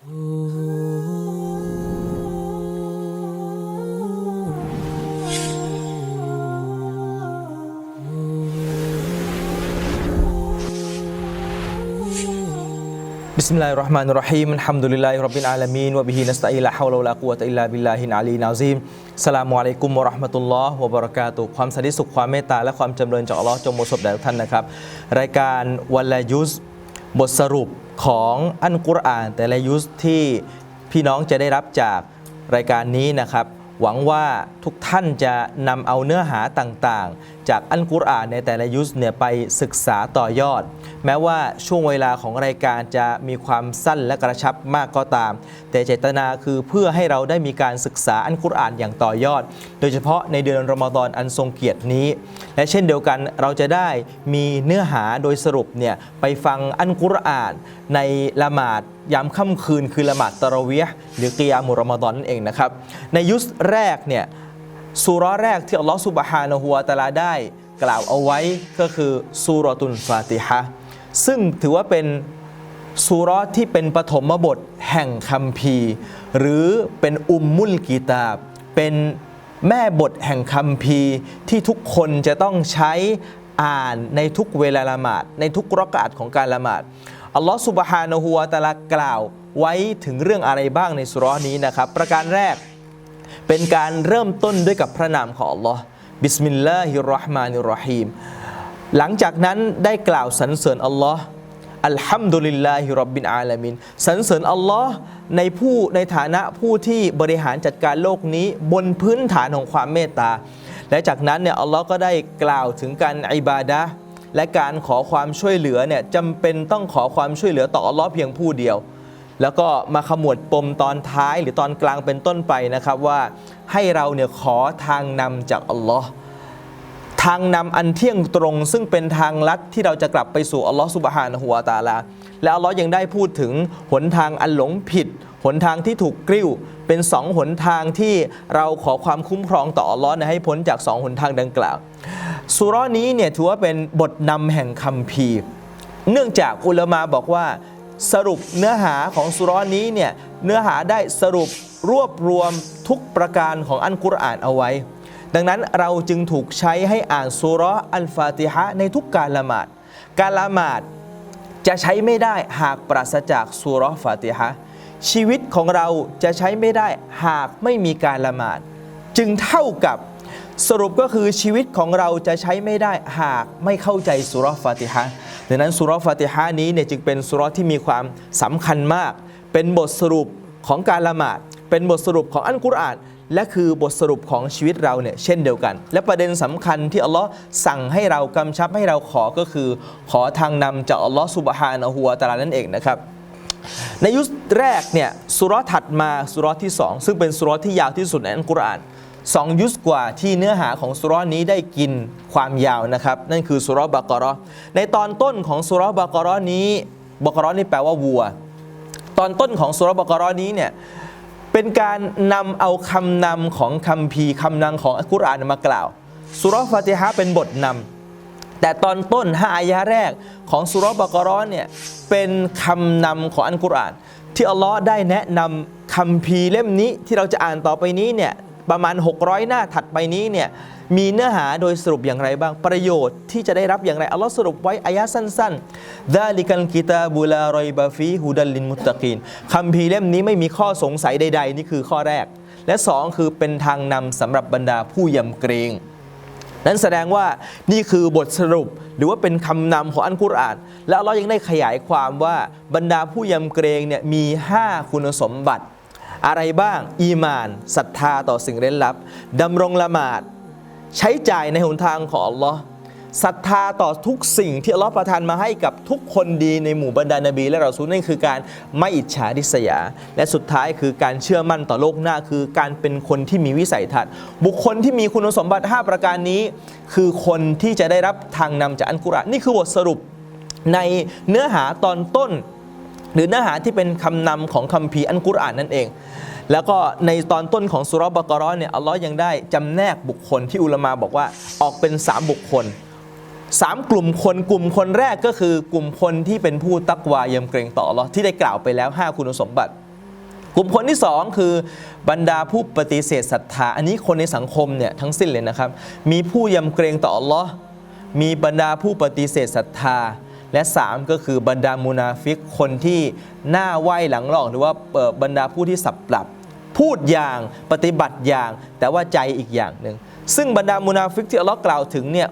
บิสมิลลาฮิรเราะห์มานิรเราะฮีมอัลฮัมดุลิลลาฮิร็อบบิลอาลามีนวะบิฮินัสตะอีนลาฮาวละวะลากุวะตะอิลลาบิลลาฮิลอาลีนอาซีมสลามุอะลัยกุมวะราะห์มะตุลลอฮ์วะบะเราะกาตุความสันติสุขความเมตตาและความจำเริญจากอัลลอฮ์จงมาสบแด่ทุกท่านนะครับ รายการวันละยุส บทสรุปของอันกุรอานแต่ละยุสที่พี่น้องจะได้รับจากรายการนี้นะครับ หวังว่าทุกท่านจะนำเอาเนื้อหาต่างๆจากอัลกุรอานในแต่ละยุสเนี่ยไปศึกษาต่อยอด แม้ว่าช่วงเวลาของรายการจะมีความสั้นและกระชับมากก็ตาม แต่เจตนาคือเพื่อให้เราได้มีการศึกษาอัลกุรอานอย่างต่อยอด โดยเฉพาะในเดือนรอมฎอนอันทรงเกียรตินี้ และเช่นเดียวกันเราจะได้มีเนื้อหาโดยสรุปเนี่ยไปฟังอัลกุรอานในละหมาดยามค่ำคืนคือละหมาดตะระเวียห์หรือกิยามุรอมฎอนนั่นเองนะครับในยุสแรกเนี่ย สุราแรกที่อัลลอฮ์สุบฮานะฮูวะตะลาได้ กล่าวเอาไว้ก็คือสุรตุนฟาติฮะซึ่งถือว่าเป็นสุราที่เป็นปฐมบทแห่งคัมภีร์ หรือเป็นอุมมุลกีตาบ เป็นแม่บทแห่งคัมภีร์ที่ทุกคนจะต้องใช้อ่านในทุกเวลาละหมาด ในทุกรอกาตของการละหมาดอัลลอฮ์สุบฮานะฮูวะตะลากล่าวไว้ถึงเรื่องอะไรบ้างในสุรานี้นะครับ ประการแรก เป็นการเริ่มต้นด้วยกับพระนามของอัลลอฮ์บิสมิลลาฮิรราะห์มานิรราะฮีมหลังจากนั้นได้กล่าวสรรเสริญอัลลอฮ์อัลฮัมดุลิลลาฮิรับบินอาลามินสรรเสริญอัลลอฮ์ในผู้ในฐานะผู้ที่บริหารจัดการโลกนี้บนพื้นฐานของความเมตตา และจากนั้นเนี่ยอัลลอฮ์ก็ได้กล่าวถึงการอิบาดะและการขอความช่วยเหลือเนี่ยจำเป็นต้องขอความช่วยเหลือต่ออัลลอฮ์เพียงผู้เดียว แล้วก็มาขมวดปมตอนท้ายหรือตอนกลางเป็นต้นไปนะครับว่าให้เราเนี่ยขอทางนำจากอัลลอฮ์ทางนำอันเที่ยงตรง ซึ่งเป็นทางลัดที่เราจะกลับไปสู่อัลลอฮ์สุบฮานะฮูวตาลา และอัลลอฮ์ยังได้พูดถึงหนทางอันหลงผิด หนทางที่ถูกกริ้ว เป็นสองหนทางที่เราขอความคุ้มครองต่ออัลลอฮ์นะให้พ้นจากสองหนทางดังกล่าวสุราะห์นี้เนี่ยถือว่าเป็นบทนำแห่งคัมภีร์ เนื่องจากอุลามาบอกว่า สรุปเนื้อหาของสุราะห์นี้เนี่ยเนื้อหาได้สรุปรวบรวมทุกประการของอันกุรอานเอาไว้ ดังนั้นเราจึงถูกใช้ให้อ่านสุราะห์อัลฟาติฮะในทุกการละหมาด การละหมาดจะใช้ไม่ได้หากปราศจากสุราะห์ฟาติฮะชีวิตของเราจะใช้ไม่ได้หากไม่มีการละหมาด จึงเท่ากับ สรุปก็คือชีวิตของเราจะใช้ไม่ได้หากไม่เข้าใจสุรฟาติฮะดังนั้นสุรฟาติฮะนี้เนี่ยจึงเป็นสุรที่มีความสำคัญมาก เป็นบทสรุปของการละหมาด เป็นบทสรุปของอันกุรอาน และคือบทสรุปของชีวิตเราเนี่ยเช่นเดียวกัน และประเด็นสำคัญที่อัลลอฮ์สั่งให้เรากำชับให้เราขอก็คือ ขอทางนำจากอัลลอฮ์สุบฮานะฮูวตาลานั่นเองนะครับในยุคแรกเนี่ยสุรถัดมาสุรที่ 2 ซึ่งเป็นสุรที่ยาวที่สุดในอัลกุรอาน สองยุสกว่าที่เนื้อหาของสุรนี้ได้กินความยาวนะครับ นั่นคือสุรบากราะห์ในตอนต้นของสุรบากราะห์นี้บากราะห์นี่แปลว่าวัว ตอนต้นของสุรบากราะห์นี้เนี่ยเป็นการนำเอาคำนำของคัมภีคำนำของอัลกุรอานมากล่าวสุรฟาติฮะเป็นบทนำแต่ตอนต้นห้าอายะแรกของสุรบากราะห์เนี่ยเป็นคำนำของอันกุรอานที่อัลลอฮ์ได้แนะนำคัมภีเล่มนี้ที่เราจะอ่านต่อไปนี้เนี่ย ประมาณ 600 หน้าถัดไปนี้เนี่ยมีเนื้อหาโดยสรุปอย่างไรบ้างประโยชน์ที่จะได้รับอย่างไรอัลลอฮ์สรุปไว้อายะสั้นๆดาลิกันกิตาบุลารอยบาฟีฮูดัลลินมุตตะกีนคัมภีเล่มนี้ไม่มีข้อสงสัยใด ๆ นี่คือข้อแรก และสองคือเป็นทางนำสำหรับบรรดาผู้ยำเกรงนั้นแสดงว่านี่คือบทสรุปหรือว่าเป็นคำนำของอันกุรอาน และเลายังได้ขยายความว่าบรรดาผู้ยำเกรงเนี่ยมี 5 คุณสมบัติ อะไรบ้าง อีมานศรัทธาต่อสิ่งเร้นลับดำรงละหมาด ใช้จ่ายในหนทางของอัลลอฮ์ศรัทธาต่อทุกสิ่งที่อัลลอฮ์ประทานมาให้กับทุกคนดีในหมู่บรรดานบี และเราซูนั่นคือการไม่อิจฉาริษยา และสุดท้ายคือการเชื่อมั่นต่อโลกหน้า คือการเป็นคนที่มีวิสัยทัศน์ บุคคลที่มีคุณสมบัติ 5 ประการนี้ คือคนที่จะได้รับทางนำจากอันกุรอานนี่คือบทสรุปในเนื้อหาตอนต้น หรือเนื้อหาที่เป็นคำนำของคัมภีร์อันกุรอานนั่นเอง แล้วก็ในตอนต้นของสุราะห์บกราะห์เนี่ยอัลลอฮ์ยังได้จำแนกบุคคลที่อุลามาบอกว่าออกเป็น 3 บุคคล 3 กลุ่มคนกลุ่มคนแรกก็คือกลุ่มคนที่เป็นผู้ตักวายำเกรงต่ออัลลอฮ์ที่ได้กล่าวไปแล้ว 5 คุณสมบัติ กลุ่มคนที่สองคือบรรดาผู้ปฏิเสธศรัทธา อันนี้คนในสังคมเนี่ยทั้งสิ้นเลยนะครับ มีผู้ยำเกรงต่ออัลลอฮ์มีบรรดาผู้ปฏิเสธศรัทธา และสามก็คือบรรดามุนาฟิกคนที่หน้าไหวหลังหลอก หรือว่าบรรดาผู้ที่สับปรับ พูดอย่างปฏิบัติอย่าง แต่ว่าใจอีกอย่างหนึ่งซึ่งบรรดามุนาฟิกที่อัลลอฮ์กล่าวถึงเนี่ย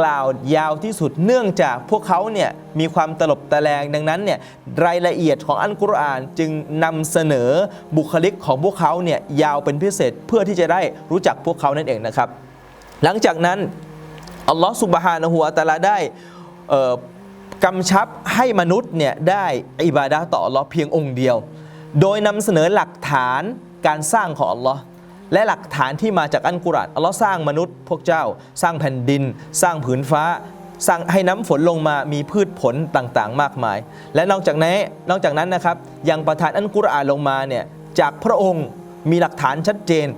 กล่าวยาวที่สุดเนื่องจากพวกเขาเนี่ยมีความตลบตะแลงดังนั้นเนี่ยรายละเอียดของอัลกุรอานจึงนำเสนอบุคลิกของพวกเขาเนี่ยยาวเป็นพิเศษเพื่อที่จะได้รู้จักพวกเขานั่นเองนะครับ หลังจากนั้นอัลลอฮ์สุบฮานะฮูวะตะอาลาได้ กำชับให้มนุษย์เนี่ยได้อิบาดะต่ออัลลอฮ์เพียงองค์เดียว โดยนำเสนอหลักฐานการสร้างของอัลลอฮ์และหลักฐานที่มาจากอันกุรอานอัลลอฮ์สร้างมนุษย์ พวกเจ้า สร้างแผ่นดิน สร้างผืนฟ้า สร้างให้น้ำฝนลงมามีพืชผลต่างๆ มากมาย และนอกจากนั้นนอกจากนั้นนะครับยังประทานอันกุรอานลงมาเนี่ยจากพระองค์มีหลักฐานชัดเจน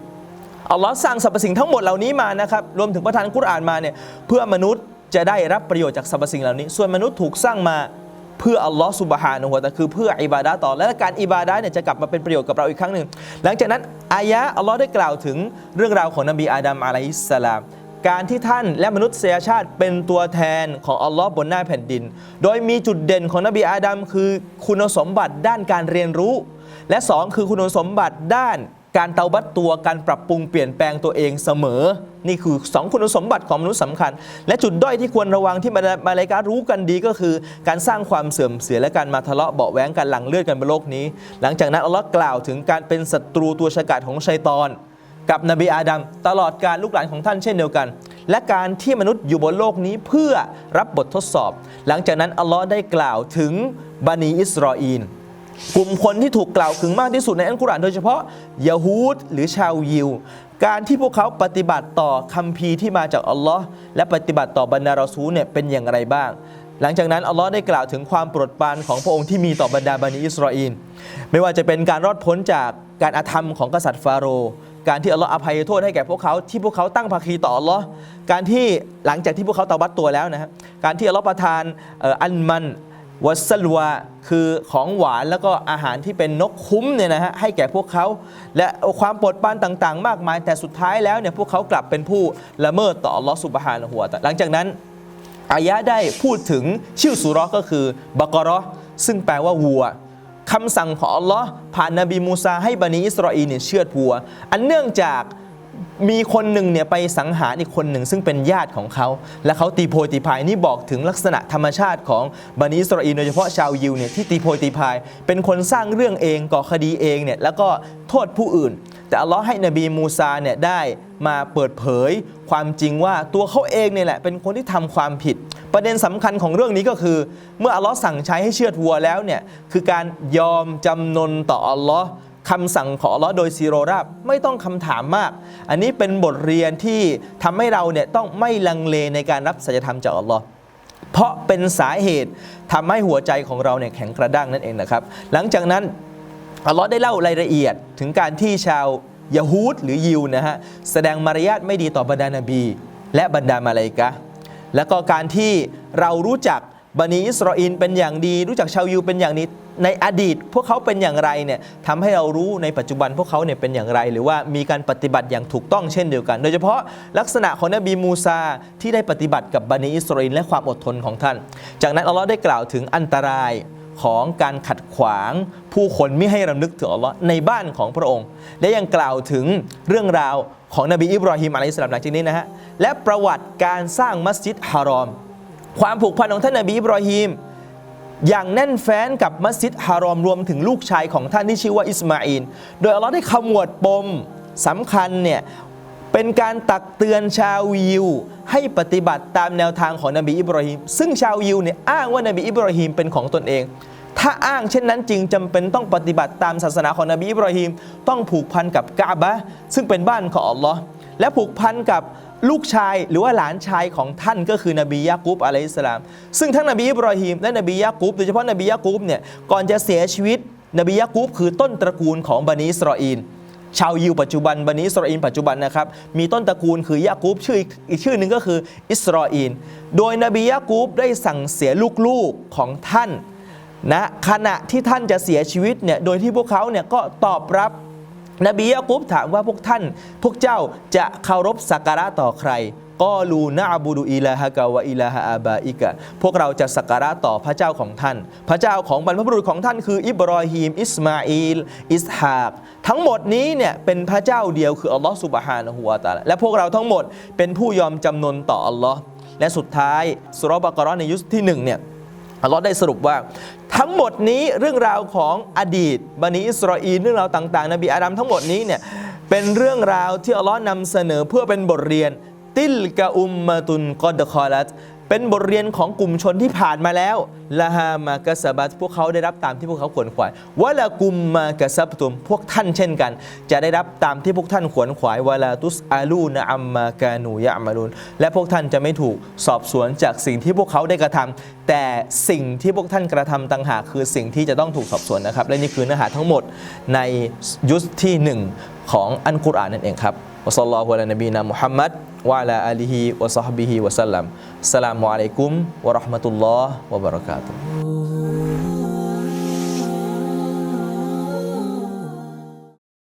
อัลลอฮ์สร้างสรรพสิ่งทั้งหมดเหล่านี้มานะครับรวมถึงประทานกุรอานมาเนี่ยเพื่อมนุษย์ จะได้รับประโยชน์จากสรรพสิ่งเหล่านี้ ส่วนมนุษย์ถูกสร้างมาเพื่ออัลลอฮ์สุบฮานะฮูวะตะอาคือเพื่ออิบาดะห์ต่อและการอิบาดะห์เนี่ยจะกลับมาเป็นประโยชน์กับเราอีกครั้งหนึ่ง หลังจากนั้นอายะอัลลอฮ์ได้กล่าวถึงเรื่องราวของนบีอาดัมอะลัยฮิสสลามการที่ท่านและมนุษยชาติเป็นตัวแทนของอัลลอฮ์บนหน้าแผ่นดิน โดยมีจุดเด่นของนบีอาดัมคือคุณสมบัติด้านการเรียนรู้ และสองคือคุณสมบัติด้าน การเตาบัตตัวการปรับปรุงเปลี่ยนแปลงตัวเองเสมอ นี่คือ 2 คุณสมบัติของมนุษย์สำคัญ และจุดด้อยที่ควรระวังที่มาเลายการู้กันดีก็คือ การสร้างความเสื่อมเสียและการมาทะเลาะเบาะแว้งกันหลังเลือดกันบนโลกนี้ หลังจากนั้นอัลลอฮ์กล่าวถึงการเป็นศัตรูตัวฉกาจของชัยตอน กับนบีอาดัมตลอดการลูกหลานของท่านเช่นเดียวกัน และการที่มนุษย์อยู่บนโลกนี้เพื่อรับบททดสอบ หลังจากนั้นอัลลอฮ์ได้กล่าวถึงบันีอิสราเอล กลุ่มคนที่ถูกกล่าวถึงมากที่สุดในอัลกุรอานโดยเฉพาะยะฮูดหรือชาวยิว การที่พวกเขาปฏิบัติต่อคัมภีร์ที่มาจากอัลลอฮ์และปฏิบัติต่อบรรดารอซูเนี่ยเป็นอย่างไรบ้าง หลังจากนั้นอัลลอฮ์ได้กล่าวถึงความโปรดปรานของพระองค์ที่มีต่อบรรดาบันิอิสราเอลไม่ว่าจะเป็นการรอดพ้นจากการอาธรรมของกษัตริย์ฟาโรห์การที่อัลลอฮ์อภัยโทษให้แก่พวกเขาที่พวกเขาตั้งภาคีต่ออัลลอฮ์การที่หลังจากที่พวกเขาเตาบัตตัวแล้วนะฮะการที่อัลลอฮ์ประทานอันมัน วัสลวาคือของหวานแล้วก็อาหารที่เป็นนกคุ้มเนี่ยนะฮะให้แก่พวกเขา และความโปรดปรานต่างๆ มากมาย แต่สุดท้ายแล้วเนี่ยพวกเขากลับเป็นผู้ละเมิดต่อลอสุบฮานะฮูวะตะอาลาหลังจากนั้น อายะได้พูดถึงชื่อสุร์ก็คือบกราะห์ซึ่งแปลว่าวัวคำสั่งของอัลลอฮ์ผ่านนบีมูซาให้บันิอิสราเอลเนี่ยเชือดวัว อันเนื่องจาก มีคนหนึ่งเนี่ยไปสังหารอีกคนหนึ่งซึ่งเป็นญาติของเขา และเขาตีโพยตีพายนี่บอกถึงลักษณะธรรมชาติของบันิอิสราอลโดยเฉพาะชาวยิวเนี่ยที่ตีโพยตีพาย เป็นคนสร้างเรื่องเองก่อคดีเองเนี่ยแล้วก็โทษผู้อื่น แต่อัลลอฮ์ให้นบีมูซาเนี่ยได้มาเปิดเผยความจริงว่าตัวเขาเองเนี่ยแหละเป็นคนที่ทำความผิด ประเด็นสำคัญของเรื่องนี้ก็คือ เมื่ออัลลอฮ์สั่งใช้ให้เชือดวัวแล้วเนี่ยคือการยอมจำนนต่ออัลลอฮ์ คำสั่งของอัลลอฮ์โดยซีโรราบไม่ต้องคำถามมาก อันนี้เป็นบทเรียนที่ทำให้เราเนี่ยต้องไม่ลังเลในการรับสัจธรรมจากอัลลอฮ์เพราะเป็นสาเหตุทำให้หัวใจของเราเนี่ยแข็งกระด้างนั่นเองนะครับ หลังจากนั้นอัลลอฮ์ได้เล่ารายละเอียดถึงการที่ชาวยะฮูดหรือยิวนะฮะแสดงมารยาทไม่ดีต่อบรรดานบี และบรรดามาลาอิกะแล้วก็การที่เรารู้จักบันิอิสราเอลเป็นอย่างดี รู้จักชาวยิวเป็นอย่างนี้ ในอดีตพวกเขาเป็นอย่างไรเนี่ยทำให้เรารู้ในปัจจุบันพวกเขาเนี่ยเป็นอย่างไร หรือว่ามีการปฏิบัติอย่างถูกต้องเช่นเดียวกัน โดยเฉพาะลักษณะของนบีมูซาที่ได้ปฏิบัติกับบันิอิสราเอลและความอดทนของท่าน จากนั้นอัลลอฮ์ได้กล่าวถึงอันตรายของการขัดขวางผู้คนไม่ให้รำลึกถึงอัลลอฮ์ในบ้านของพระองค์และยังกล่าวถึงเรื่องราวของนบีอิบราฮิมอะลัยสสลามหลังจากนี้นะฮะและประวัติการสร้างมัสยิดฮารอม ความผูกพันของท่านนบีอิบราฮิม อย่างแน่นแฟ้นกับมัสยิดฮารอมรวมถึงลูกชายของท่านที่ชื่อว่าอิสมาอินโดยอัลลอฮ์ได้ขมวดปมสำคัญเนี่ยเป็นการตักเตือนชาวยิว ให้ปฏิบัติตามแนวทางของนบีอิบราฮิมซึ่งชาวยิวเนี่ยอ้างว่านบีอิบราฮิมเป็นของตนเอง ถ้าอ้างเช่นนั้นจริงจำเป็นต้องปฏิบัติตามศาสนาของนบีอิบราฮิมต้องผูกพันกับกาบะซึ่งเป็นบ้านของอัลลอฮ์และผูกพันกับ ลูกชายหรือว่าหลานชายของท่านก็คือนบียะกุบอะลัยฮิสลาม ซึ่งทั้งนบีอิบราฮิมและนบียะกุบโดยเฉพาะนบียะกุบเนี่ยก่อนจะเสียชีวิต นบียะกุบคือต้นตระกูลของบันิอิสราเอลชาวยิวปัจจุบันบันิอิสราเอลปัจจุบันนะครับมีต้นตระกูลคือยะกุบชื่ออีกชื่อหนึ่งก็คืออิสราเอลโดยนบียะกุบได้สั่งเสียลูกๆของท่านนะขณะที่ท่านจะเสียชีวิตเนี่ยโดยที่พวกเขาเนี่ยก็ตอบรับ นบียะกุบถามว่าพวกท่าน พวกเจ้าจะเคารพสักการะต่อใครก็ลูนะอบูดุอิลาฮะกะวะอิลาฮะอาบาอิกะพวกเราจะสักการะต่อพระเจ้าของท่าน พระเจ้าของบรรพบุรุษของท่านคือ อิบรอฮีม อิสมาอีลอิสฮาก ทั้งหมดนี้เนี่ยเป็นพระเจ้าเดียวคืออัลลอฮ์สุบฮานะฮูวะตาและพวกเราทั้งหมดเป็นผู้ยอมจำนนต่ออัลลอฮ์และสุดท้ายสุรบะกราะห์ในยุคที่หนึ่งเนี่ย อัลลอฮ์ได้สรุปว่า ทั้งหมดนี้เรื่องราวของอดีตบันิอิสราเอลเรื่องราวต่าง ๆ นบีอาดัมทั้งหมดนี้เนี่ยเป็นเรื่องราวที่อัลลอฮ์นำเสนอเพื่อเป็นบทเรียน ติลกะอุมมาตุนกอดคอลัตเป็นบทเรียนของกลุ่มชนที่ผ่านมาแล้วละฮามากะสบัตพวกเขาได้รับตามที่พวกเขาขวนขวายวะละกุมมากะซับตุมพวกท่านเช่นกัน จะได้รับตามที่พวกท่านขวนขวายวะลาตุสอาลูนะอัมมากานูยะมารุนและพวกท่านจะไม่ถูกสอบสวนจากสิ่งที่พวกเขาได้กระทำแต่สิ่งที่พวกท่านกระทำต่างหากคือสิ่งที่จะต้องถูกสอบสวนนะครับ และนี่คือเนื้อหาทั้งหมดในยุสที่หนึ่งของอันกุรอานนั่นเองครับวะซัลลัลลอฮุอะลัยนบีนะมุฮัมมัด วะอะลาอาลี